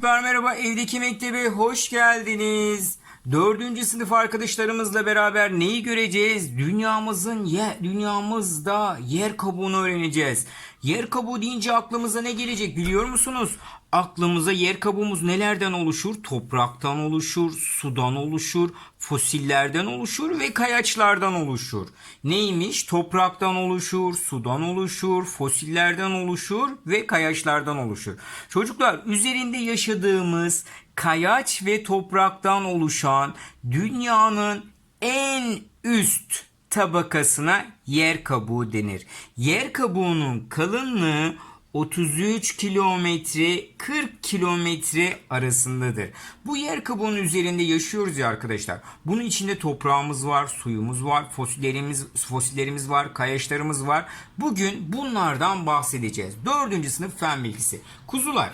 Çocuklar merhaba evdeki mektebe hoş geldiniz. Dördüncü sınıf arkadaşlarımızla beraber neyi göreceğiz? Dünyamızın ye, dünyamızda yer kabuğunu öğreneceğiz. Yer kabuğu deyince aklımıza ne gelecek biliyor musunuz? Aklımıza yer kabuğumuz nelerden oluşur? Topraktan oluşur, sudan oluşur, fosillerden oluşur ve kayaçlardan oluşur. Neymiş? Topraktan oluşur, sudan oluşur, fosillerden oluşur ve kayaçlardan oluşur. Çocuklar üzerinde yaşadığımız kayaç ve topraktan oluşan dünyanın en üst tabakasına yer kabuğu denir. Yer kabuğunun kalınlığı 33 kilometre 40 kilometre arasındadır. Bu yer kabuğunun üzerinde yaşıyoruz ya arkadaşlar. Bunun içinde toprağımız var, suyumuz var, fosillerimiz fosillerimiz var, kayaçlarımız var. Bugün bunlardan bahsedeceğiz. Dördüncü sınıf fen bilgisi. Kuzular.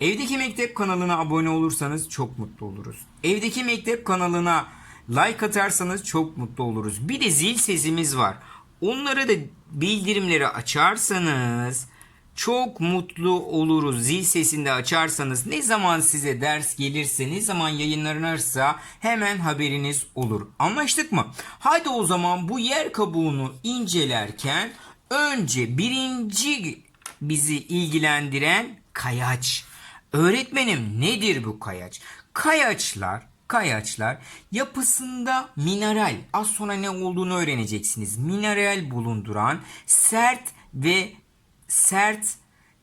Evdeki Mektep kanalına abone olursanız çok mutlu oluruz. Evdeki Mektep kanalına like atarsanız çok mutlu oluruz. Bir de zil sesimiz var. Onları da bildirimleri açarsanız çok mutlu oluruz. Zil sesini de açarsanız ne zaman size ders gelirse, ne zaman yayınlanırsa hemen haberiniz olur. Anlaştık mı? Haydi o zaman bu yer kabuğunu incelerken önce birinci bizi ilgilendiren kayaç. Öğretmenim nedir bu kayaç? Kayaçlar, kayaçlar yapısında mineral, az sonra ne olduğunu öğreneceksiniz. Mineral bulunduran sert ve sert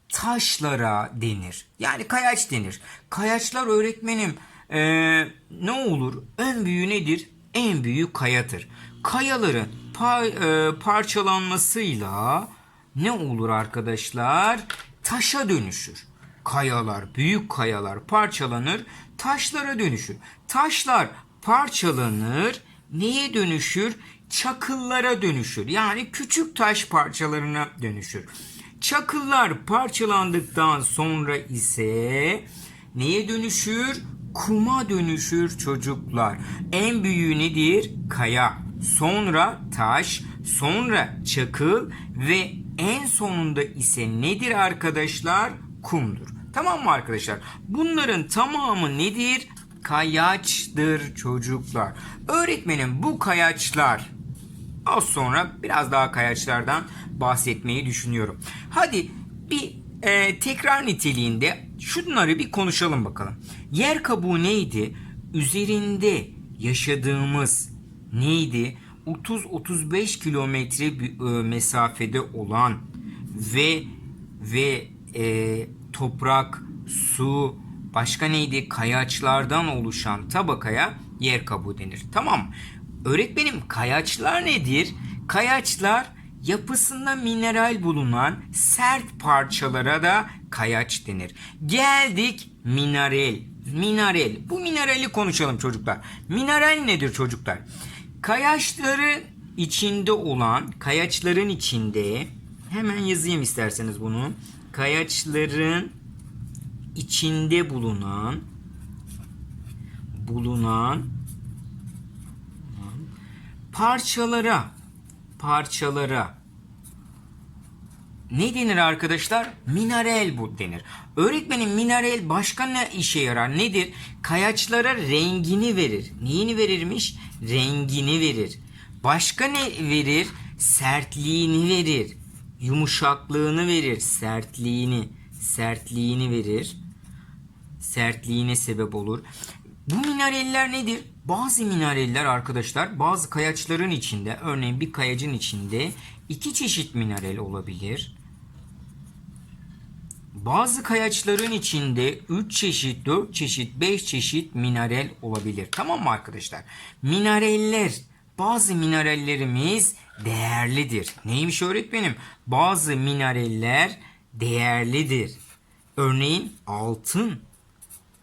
taşlara denir. Yani kayaç denir. Kayaçlar öğretmenim eee, ne olur? En büyüğü nedir? En büyüğü kayadır. Kayaların pa- eee, parçalanmasıyla ne olur arkadaşlar? Taşa dönüşür. Kayalar, büyük kayalar parçalanır, taşlara dönüşür. Taşlar parçalanır, neye dönüşür? Çakıllara dönüşür. Yani küçük taş parçalarına dönüşür. Çakıllar parçalandıktan sonra ise neye dönüşür? Kuma dönüşür çocuklar. En büyüğü nedir? Kaya. Sonra taş, sonra çakıl ve en sonunda ise nedir arkadaşlar? Kumdur. Tamam mı arkadaşlar? Bunların tamamı nedir? Kayaçtır çocuklar. Öğretmenim bu kayaçlar Az sonra biraz daha kayaçlardan bahsetmeyi düşünüyorum. Hadi bir e, tekrar niteliğinde şunları bir konuşalım bakalım. Yer kabuğu neydi? Üzerinde yaşadığımız neydi? 30-35 kilometre e, mesafede olan ve ve e, toprak, su, başka neydi? Kayaçlardan oluşan tabakaya yer kabuğu denir. Tamam? Öğretmenim kayaçlar nedir? Kayaçlar yapısında mineral bulunan sert parçalara da kayaç denir. Geldik mineral. Mineral. Bu minerali konuşalım çocuklar. Mineral nedir çocuklar? Kayaçların içinde olan, kayaçların içinde hemen yazayım isterseniz bunu. Kayaçların içinde bulunan bulunan parçalara parçalara ne denir arkadaşlar? Mineral bu denir. Öğretmenin mineral başka ne işe yarar? Nedir? Kayaçlara rengini verir. Neyini verirmiş? Rengini verir. Başka ne verir? Sertliğini verir. Yumuşaklığını verir. Sertliğini. Sertliğini verir. Sertliğine sebep olur. Bu mineraller nedir? Bazı mineraller arkadaşlar bazı kayaçların içinde örneğin bir kayacın içinde iki çeşit mineral olabilir. Bazı kayaçların içinde 3 çeşit, 4 çeşit, 5 çeşit mineral olabilir. Tamam mı arkadaşlar? Mineraller, bazı minerallerimiz değerlidir. Neymiş öğretmenim? Bazı mineraller değerlidir. Örneğin altın.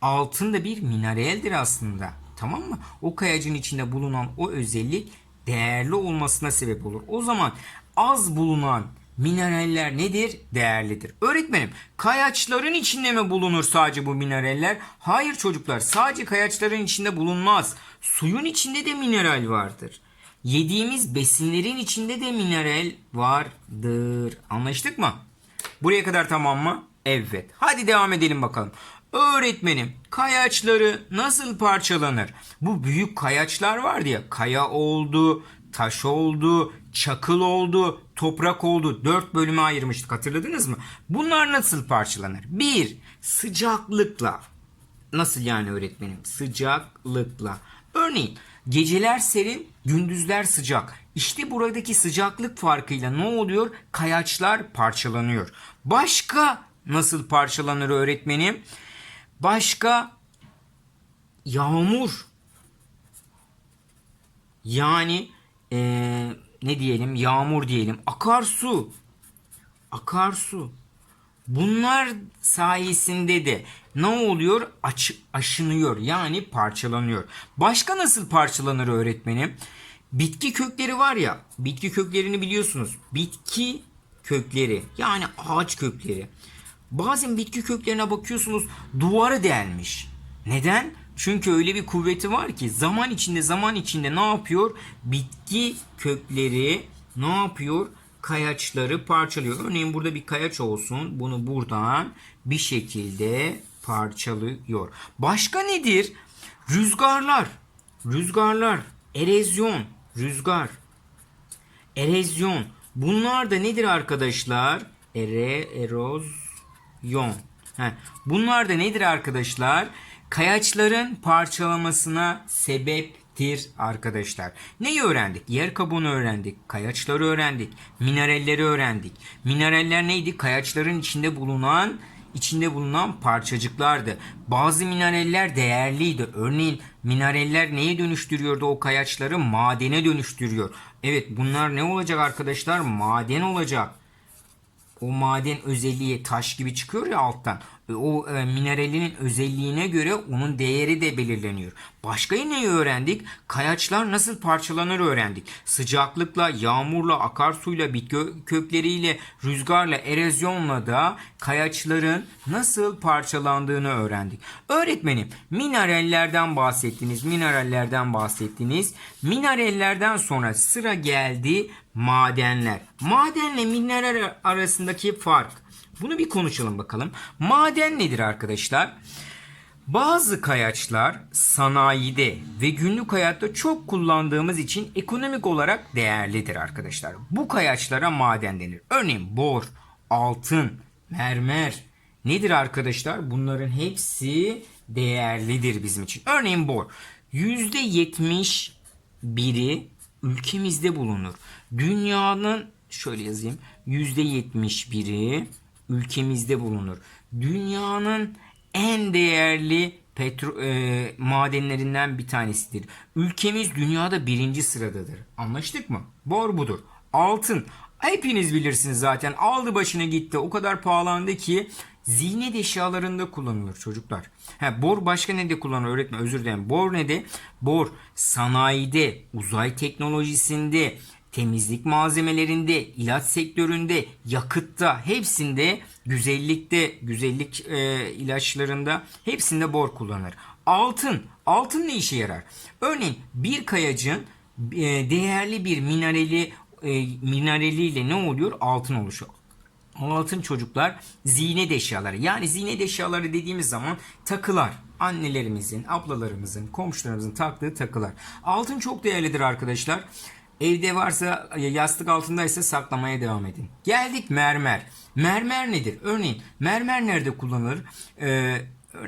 Altın da bir mineraldir aslında. Tamam mı? O kayacın içinde bulunan o özellik değerli olmasına sebep olur. O zaman az bulunan mineraller nedir? Değerlidir. Öğretmenim kayaçların içinde mi bulunur sadece bu mineraller? Hayır çocuklar sadece kayaçların içinde bulunmaz. Suyun içinde de mineral vardır. Yediğimiz besinlerin içinde de mineral vardır. Anlaştık mı? Buraya kadar tamam mı? Evet. Hadi devam edelim bakalım. Öğretmenim kayaçları nasıl parçalanır? Bu büyük kayaçlar vardı ya kaya oldu, taş oldu, çakıl oldu, toprak oldu. Dört bölüme ayırmıştık hatırladınız mı? Bunlar nasıl parçalanır? Bir, sıcaklıkla. Nasıl yani öğretmenim? Sıcaklıkla. Örneğin geceler serin, gündüzler sıcak. İşte buradaki sıcaklık farkıyla ne oluyor? Kayaçlar parçalanıyor. Başka nasıl parçalanır öğretmenim? Başka yağmur. Yani eee, ne diyelim? Yağmur diyelim. Akarsu. Akarsu. Bunlar sayesinde de ne oluyor? Aç, aşınıyor yani parçalanıyor. Başka nasıl parçalanır öğretmenim? Bitki kökleri var ya, bitki köklerini biliyorsunuz. Bitki kökleri yani ağaç kökleri. Bazen bitki köklerine bakıyorsunuz duvarı delmiş. Neden? Çünkü öyle bir kuvveti var ki zaman içinde zaman içinde ne yapıyor? Bitki kökleri ne yapıyor? Kayaçları parçalıyor. Örneğin burada bir kayaç olsun. Bunu buradan bir şekilde parçalıyor. Başka nedir? Rüzgarlar. Rüzgarlar. Erozyon. Rüzgar. Erozyon. Bunlar da nedir arkadaşlar? Ere, erozyon. He. Bunlar da nedir arkadaşlar? Kayaçların parçalamasına sebeptir arkadaşlar. Neyi öğrendik? Yer kabuğunu öğrendik. Kayaçları öğrendik. Mineralleri öğrendik. Mineraller neydi? Kayaçların içinde bulunan içinde bulunan parçacıklardı. Bazı mineraller değerliydi. Örneğin mineraller neye dönüştürüyordu o kayaçları? Madene dönüştürüyor. Evet bunlar ne olacak arkadaşlar? Maden olacak. O maden özelliği taş gibi çıkıyor ya alttan. O e, mineralinin özelliğine göre onun değeri de belirleniyor. Başka neyi öğrendik? Kayaçlar nasıl parçalanır öğrendik. Sıcaklıkla, yağmurla, akarsuyla, bitki kökleriyle, rüzgarla, erozyonla da kayaçların nasıl parçalandığını öğrendik. Öğretmenim minerallerden bahsettiniz, minerallerden bahsettiniz. Minerallerden sonra sıra geldi madenler. Madenle mineral arasındaki fark. Bunu bir konuşalım bakalım. Maden nedir arkadaşlar? Bazı kayaçlar sanayide ve günlük hayatta çok kullandığımız için ekonomik olarak değerlidir arkadaşlar. Bu kayaçlara maden denir. Örneğin bor, altın, mermer nedir arkadaşlar? Bunların hepsi değerlidir bizim için. Örneğin bor %71'i ülkemizde bulunur. Dünyanın şöyle yazayım %71'i ülkemizde bulunur. Dünyanın en değerli petro e, madenlerinden bir tanesidir. Ülkemiz dünyada birinci sıradadır. Anlaştık mı? Bor budur. Altın. Hepiniz bilirsiniz zaten. Aldı başına gitti. O kadar pahalandı ki ziynet eşyalarında kullanılır çocuklar. Ha, bor başka ne de kullanılır öğretmen özür dilerim. Bor ne de? Bor sanayide, uzay teknolojisinde, temizlik malzemelerinde, ilaç sektöründe, yakıtta, hepsinde, güzellikte, güzellik e, ilaçlarında hepsinde bor kullanılır. Altın, altın ne işe yarar? Örneğin bir kayacın e, değerli bir minerali e, mineraliyle ne oluyor? Altın oluşuyor. Altın çocuklar ziynet eşyaları. Yani ziynet eşyaları dediğimiz zaman takılar. Annelerimizin, ablalarımızın, komşularımızın taktığı takılar. Altın çok değerlidir arkadaşlar. Evde varsa yastık altındaysa saklamaya devam edin. Geldik mermer. Mermer nedir? Örneğin mermer nerede kullanılır? Ee,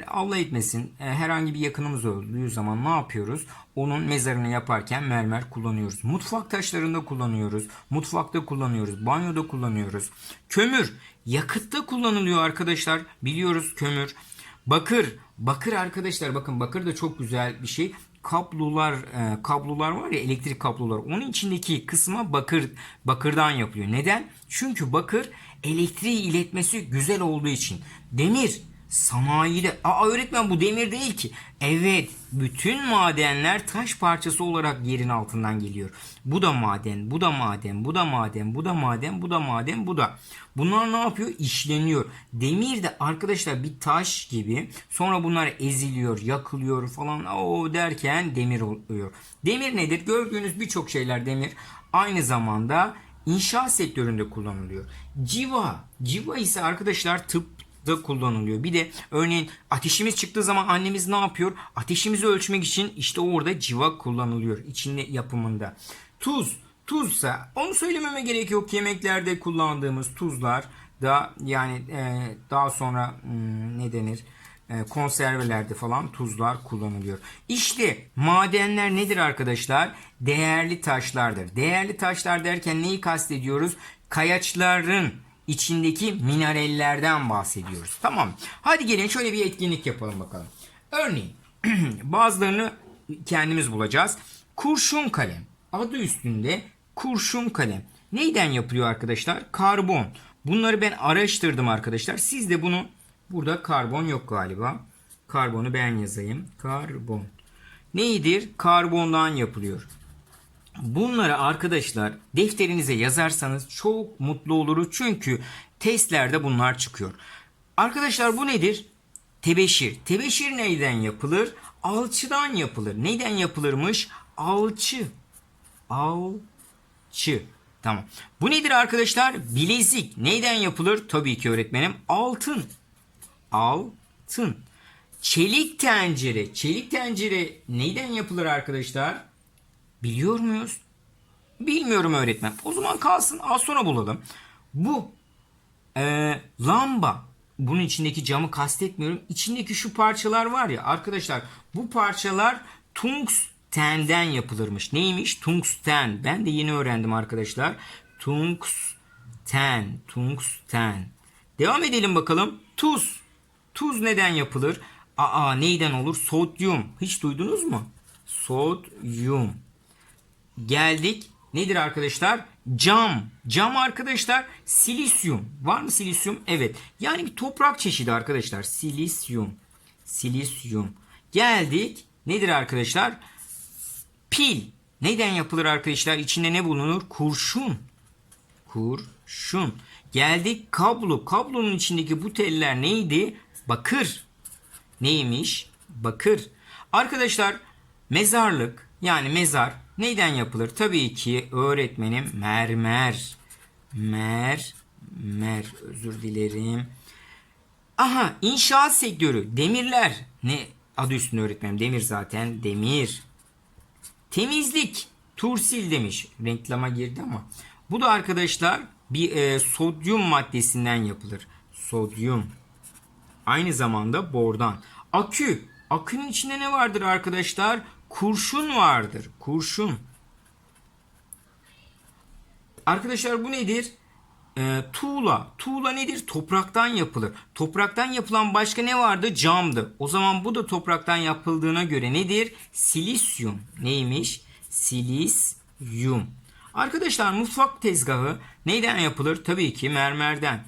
Allah etmesin e, herhangi bir yakınımız öldüğü zaman ne yapıyoruz? Onun mezarını yaparken mermer kullanıyoruz. Mutfak taşlarında kullanıyoruz. Mutfakta kullanıyoruz. Banyoda kullanıyoruz. Kömür yakıtta kullanılıyor arkadaşlar. Biliyoruz kömür. Bakır. Bakır arkadaşlar bakın bakır da çok güzel bir şey kablolar e, kablolar var ya elektrik kablolar onun içindeki kısma bakır bakırdan yapılıyor. Neden? Çünkü bakır elektriği iletmesi güzel olduğu için. Demir sanayide aa öğretmen bu demir değil ki. Evet bütün madenler taş parçası olarak yerin altından geliyor. Bu da maden, bu da maden, bu da maden, bu da maden, bu da maden, bu da. Bunlar ne yapıyor? İşleniyor. Demir de arkadaşlar bir taş gibi. Sonra bunlar eziliyor, yakılıyor falan. O derken demir oluyor. Demir nedir? Gördüğünüz birçok şeyler demir. Aynı zamanda inşaat sektöründe kullanılıyor. Civa. Civa ise arkadaşlar tıp da kullanılıyor. Bir de örneğin ateşimiz çıktığı zaman annemiz ne yapıyor? Ateşimizi ölçmek için işte orada cıva kullanılıyor içinde yapımında. Tuz. Tuzsa onu söylememe gerek yok. Yemeklerde kullandığımız tuzlar da yani e, daha sonra hmm, ne denir? E, konservelerde falan tuzlar kullanılıyor. İşte madenler nedir arkadaşlar? Değerli taşlardır. Değerli taşlar derken neyi kastediyoruz? Kayaçların içindeki minerallerden bahsediyoruz. Tamam. Hadi gelin şöyle bir etkinlik yapalım bakalım. Örneğin bazılarını kendimiz bulacağız. Kurşun kalem. Adı üstünde kurşun kalem. Neyden yapılıyor arkadaşlar? Karbon. Bunları ben araştırdım arkadaşlar. Siz de bunu burada karbon yok galiba. Karbonu ben yazayım. Karbon. Neydir? Karbondan yapılıyor. Bunları arkadaşlar defterinize yazarsanız çok mutlu oluruz. Çünkü testlerde bunlar çıkıyor. Arkadaşlar bu nedir? Tebeşir. Tebeşir neyden yapılır? Alçıdan yapılır. Neyden yapılırmış? Alçı. Alçı. Tamam. Bu nedir arkadaşlar? Bilezik. Neyden yapılır? Tabii ki öğretmenim. Altın. Altın. Çelik tencere. Çelik tencere neyden yapılır arkadaşlar? Biliyor muyuz? Bilmiyorum öğretmen. O zaman kalsın az sonra bulalım. Bu e, lamba. Bunun içindeki camı kastetmiyorum. İçindeki şu parçalar var ya arkadaşlar bu parçalar tungstenden yapılırmış. Neymiş? Tungsten. Ben de yeni öğrendim arkadaşlar. Tungsten. Tungsten. Devam edelim bakalım. Tuz. Tuz neden yapılır? Aa neyden olur? Sodyum. Hiç duydunuz mu? Sodyum. Geldik. Nedir arkadaşlar? Cam. Cam arkadaşlar silisyum. Var mı silisyum? Evet. Yani bir toprak çeşidi arkadaşlar. Silisyum. Silisyum. Geldik. Nedir arkadaşlar? Pil. Neden yapılır arkadaşlar? İçinde ne bulunur? Kurşun. Kurşun. Geldik kablo. Kablonun içindeki bu teller neydi? Bakır. Neymiş? Bakır. Arkadaşlar mezarlık yani mezar neyden yapılır? Tabii ki öğretmenim mermer. Mermer. Özür dilerim. Aha inşaat sektörü. Demirler. Ne adı üstünde öğretmenim? Demir zaten. Demir. Temizlik. Tursil demiş. Renklama girdi ama. Bu da arkadaşlar bir e, sodyum maddesinden yapılır. Sodyum. Aynı zamanda bordan. Akü. Akünün içinde ne vardır arkadaşlar? Kurşun vardır. Kurşun. Arkadaşlar bu nedir? Ee, tuğla. Tuğla nedir? Topraktan yapılır. Topraktan yapılan başka ne vardı? Camdı. O zaman bu da topraktan yapıldığına göre nedir? Silisyum. Neymiş? Silisyum. Arkadaşlar mutfak tezgahı neyden yapılır? Tabii ki mermerden.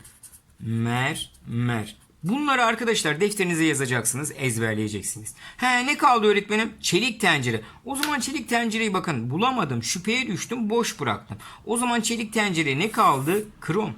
Mermer. Bunları arkadaşlar defterinize yazacaksınız, ezberleyeceksiniz. He ne kaldı öğretmenim? Çelik tencere. O zaman çelik tencereyi bakın bulamadım, şüpheye düştüm, boş bıraktım. O zaman çelik tencere ne kaldı? Krom.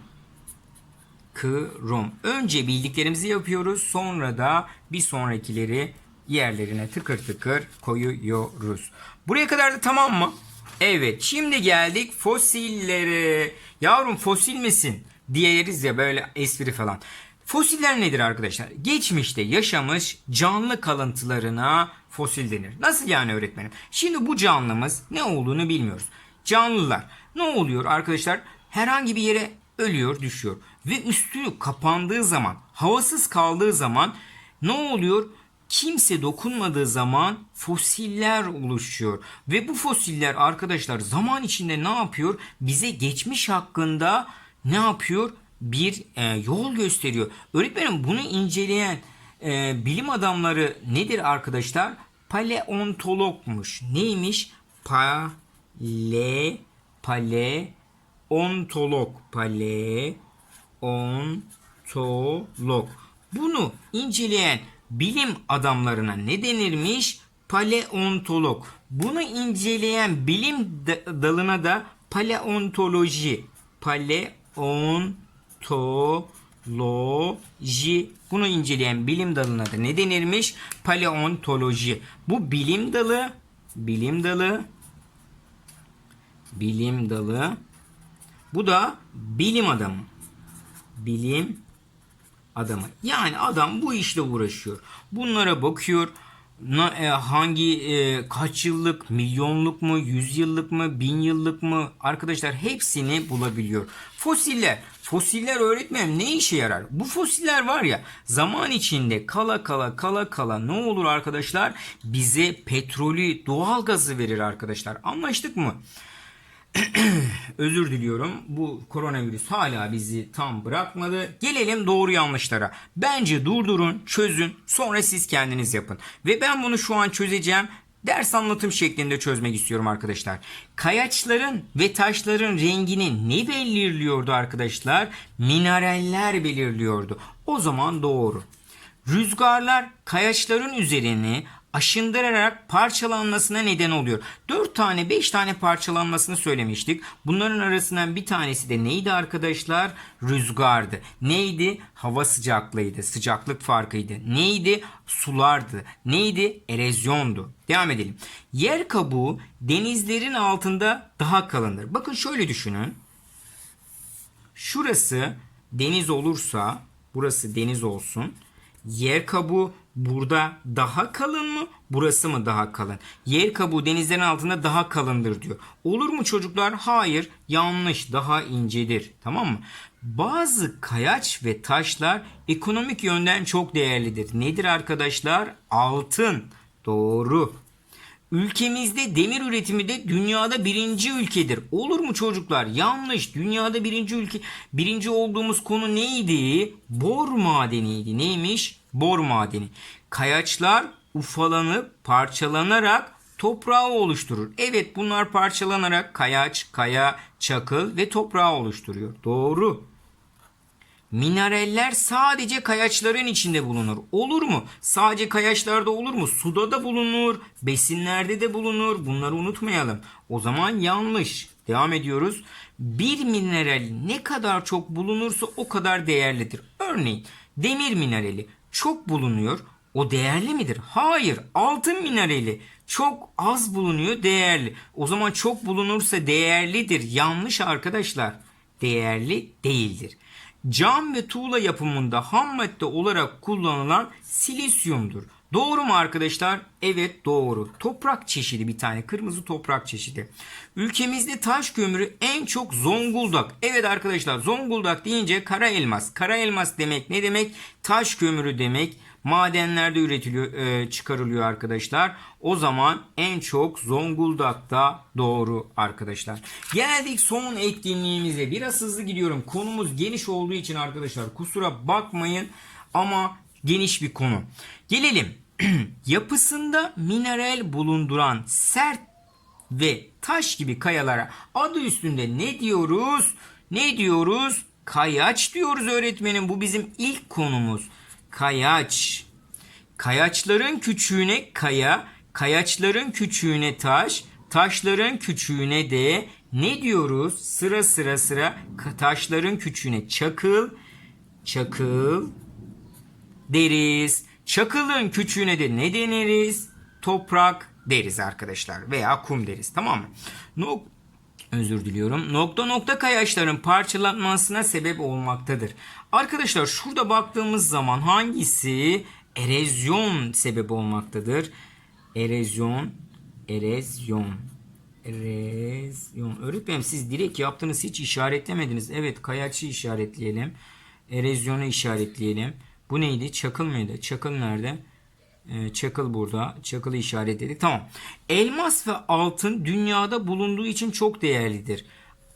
Krom. Önce bildiklerimizi yapıyoruz, sonra da bir sonrakileri yerlerine tıkır tıkır koyuyoruz. Buraya kadar da tamam mı? Evet, şimdi geldik fosillere. Yavrum fosil misin? Diyeriz ya böyle espri falan. Fosiller nedir arkadaşlar? Geçmişte yaşamış canlı kalıntılarına fosil denir. Nasıl yani öğretmenim? Şimdi bu canlımız ne olduğunu bilmiyoruz. Canlılar ne oluyor arkadaşlar? Herhangi bir yere ölüyor, düşüyor ve üstü kapandığı zaman, havasız kaldığı zaman ne oluyor? Kimse dokunmadığı zaman fosiller oluşuyor ve bu fosiller arkadaşlar zaman içinde ne yapıyor? Bize geçmiş hakkında ne yapıyor? Bir e, yol gösteriyor. Öğretmenim bunu inceleyen e, bilim adamları nedir arkadaşlar? Paleontologmuş. Neymiş? Pale paleontolog. Paleontolog. Bunu inceleyen bilim adamlarına ne denirmiş? Paleontolog. Bunu inceleyen bilim dalına da paleontoloji. Paleontoloji paleontoloji. Bunu inceleyen bilim dalına da ne denirmiş? Paleontoloji. Bu bilim dalı, bilim dalı, bilim dalı. Bu da bilim adamı. Bilim adamı. Yani adam bu işle uğraşıyor. Bunlara bakıyor. E, hangi e, kaç yıllık, milyonluk mu, yüz yıllık mı, bin yıllık mı arkadaşlar hepsini bulabiliyor. Fosiller. Fosiller öğretmenim ne işe yarar? Bu fosiller var ya zaman içinde kala kala kala kala ne olur arkadaşlar? Bize petrolü, doğal gazı verir arkadaşlar. Anlaştık mı? Özür diliyorum. Bu koronavirüs hala bizi tam bırakmadı. Gelelim doğru yanlışlara. Bence durdurun, çözün, sonra siz kendiniz yapın. Ve ben bunu şu an çözeceğim. Ders anlatım şeklinde çözmek istiyorum arkadaşlar. Kayaçların ve taşların rengini ne belirliyordu arkadaşlar? Mineraller belirliyordu. O zaman doğru. Rüzgarlar kayaçların üzerini aşındırarak parçalanmasına neden oluyor. 4 tane 5 tane parçalanmasını söylemiştik. Bunların arasından bir tanesi de neydi arkadaşlar? Rüzgardı. Neydi? Hava sıcaklığıydı. Sıcaklık farkıydı. Neydi? Sulardı. Neydi? Erozyondu. Devam edelim. Yer kabuğu denizlerin altında daha kalındır. Bakın şöyle düşünün. Şurası deniz olursa burası deniz olsun. Yer kabuğu burada daha kalın mı? Burası mı daha kalın? Yer kabuğu denizlerin altında daha kalındır diyor. Olur mu çocuklar? Hayır. Yanlış. Daha incedir. Tamam mı? Bazı kayaç ve taşlar ekonomik yönden çok değerlidir. Nedir arkadaşlar? Altın. Doğru. Ülkemizde demir üretimi de dünyada birinci ülkedir. Olur mu çocuklar? Yanlış. Dünyada birinci ülke birinci olduğumuz konu neydi? Bor madeniydi. Neymiş? Bor madeni. Kayaçlar ufalanıp parçalanarak toprağı oluşturur. Evet bunlar parçalanarak kayaç, kaya, çakıl ve toprağı oluşturuyor. Doğru. Mineraller sadece kayaçların içinde bulunur. Olur mu? Sadece kayaçlarda olur mu? Suda da bulunur, besinlerde de bulunur. Bunları unutmayalım. O zaman yanlış. Devam ediyoruz. Bir mineral ne kadar çok bulunursa o kadar değerlidir. Örneğin demir minerali çok bulunuyor. O değerli midir? Hayır. Altın minerali çok az bulunuyor, değerli. O zaman çok bulunursa değerlidir. Yanlış arkadaşlar. Değerli değildir. Cam ve tuğla yapımında ham madde olarak kullanılan silisyumdur. Doğru mu arkadaşlar? Evet doğru. Toprak çeşidi bir tane. Kırmızı toprak çeşidi. Ülkemizde taş kömürü en çok Zonguldak. Evet arkadaşlar Zonguldak deyince kara elmas. Kara elmas demek ne demek? Taş kömürü demek. Madenlerde üretiliyor, e, çıkarılıyor arkadaşlar. O zaman en çok Zonguldak'ta doğru arkadaşlar. Geldik son etkinliğimize. Biraz hızlı gidiyorum. Konumuz geniş olduğu için arkadaşlar kusura bakmayın ama geniş bir konu. Gelelim. Yapısında mineral bulunduran sert ve taş gibi kayalara adı üstünde ne diyoruz? Ne diyoruz? Kayaç diyoruz öğretmenim. Bu bizim ilk konumuz. Kayaç. Kayaçların küçüğüne kaya, kayaçların küçüğüne taş, taşların küçüğüne de ne diyoruz? Sıra sıra sıra taşların küçüğüne çakıl, çakıl deriz. Çakılın küçüğüne de ne deniriz? Toprak deriz arkadaşlar veya kum deriz tamam mı? Nok özür diliyorum. Nokta nokta kayaçların parçalanmasına sebep olmaktadır. Arkadaşlar şurada baktığımız zaman hangisi erozyon sebep olmaktadır? Erozyon, erozyon, erozyon. Öğretmenim siz direkt yaptınız hiç işaretlemediniz. Evet kayaçı işaretleyelim. Erozyonu işaretleyelim. Bu neydi? Çakıl mıydı? Çakıl nerede? Ee, çakıl burada. Çakılı işaretledik. Tamam. Elmas ve altın dünyada bulunduğu için çok değerlidir.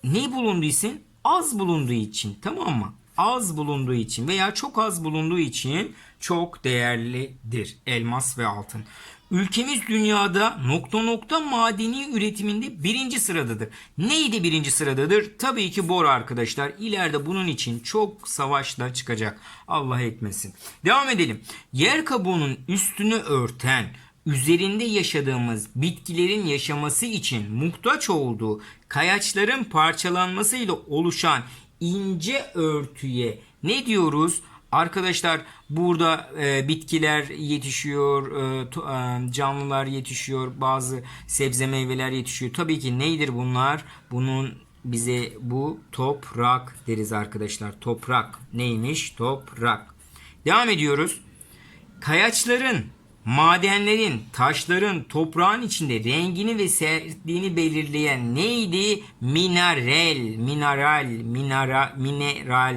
Ne bulunduğu için? Az bulunduğu için. Tamam mı? Az bulunduğu için veya çok az bulunduğu için çok değerlidir. Elmas ve altın. Ülkemiz dünyada nokta nokta madeni üretiminde birinci sıradadır. Neydi birinci sıradadır? Tabii ki bor arkadaşlar. İleride bunun için çok savaşla çıkacak. Allah etmesin. Devam edelim. Yer kabuğunun üstünü örten, üzerinde yaşadığımız bitkilerin yaşaması için muhtaç olduğu kayaçların parçalanmasıyla oluşan ince örtüye ne diyoruz? Arkadaşlar burada e, bitkiler yetişiyor, e, to, e, canlılar yetişiyor, bazı sebze meyveler yetişiyor. Tabii ki neydir bunlar? Bunun bize bu toprak deriz arkadaşlar. Toprak neymiş? Toprak. Devam ediyoruz. Kayaçların, madenlerin, taşların, toprağın içinde rengini ve sertliğini belirleyen neydi? Mineral, mineral, minera, mineral,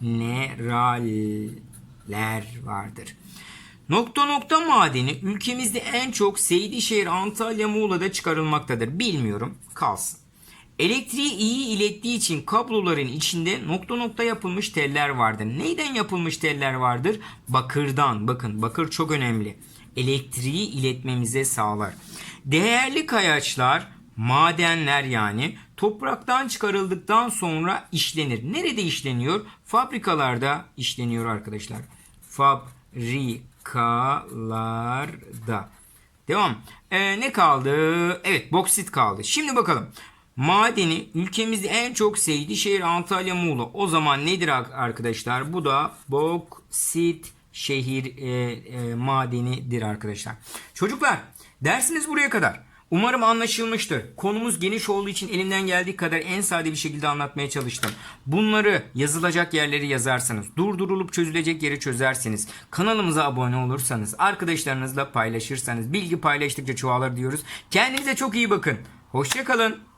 mineraller vardır. Nokta nokta madeni ülkemizde en çok Seydişehir, Antalya, Muğla'da çıkarılmaktadır. Bilmiyorum. Kalsın. Elektriği iyi ilettiği için kabloların içinde nokta nokta yapılmış teller vardır. Neyden yapılmış teller vardır? Bakırdan. Bakın bakır çok önemli. Elektriği iletmemize sağlar. Değerli kayaçlar, madenler yani topraktan çıkarıldıktan sonra işlenir. Nerede işleniyor? Fabrikalarda işleniyor arkadaşlar. Fabrikalarda. Devam. Ee, ne kaldı? Evet boksit kaldı. Şimdi bakalım. Madeni ülkemizde en çok Seydişehir, Antalya, Muğla. O zaman nedir arkadaşlar? Bu da boksit şehir e, e, madenidir arkadaşlar. Çocuklar dersimiz buraya kadar. Umarım anlaşılmıştır. Konumuz geniş olduğu için elimden geldiği kadar en sade bir şekilde anlatmaya çalıştım. Bunları yazılacak yerleri yazarsanız, durdurulup çözülecek yeri çözerseniz, kanalımıza abone olursanız, arkadaşlarınızla paylaşırsanız, bilgi paylaştıkça çoğalır diyoruz. Kendinize çok iyi bakın. Hoşçakalın.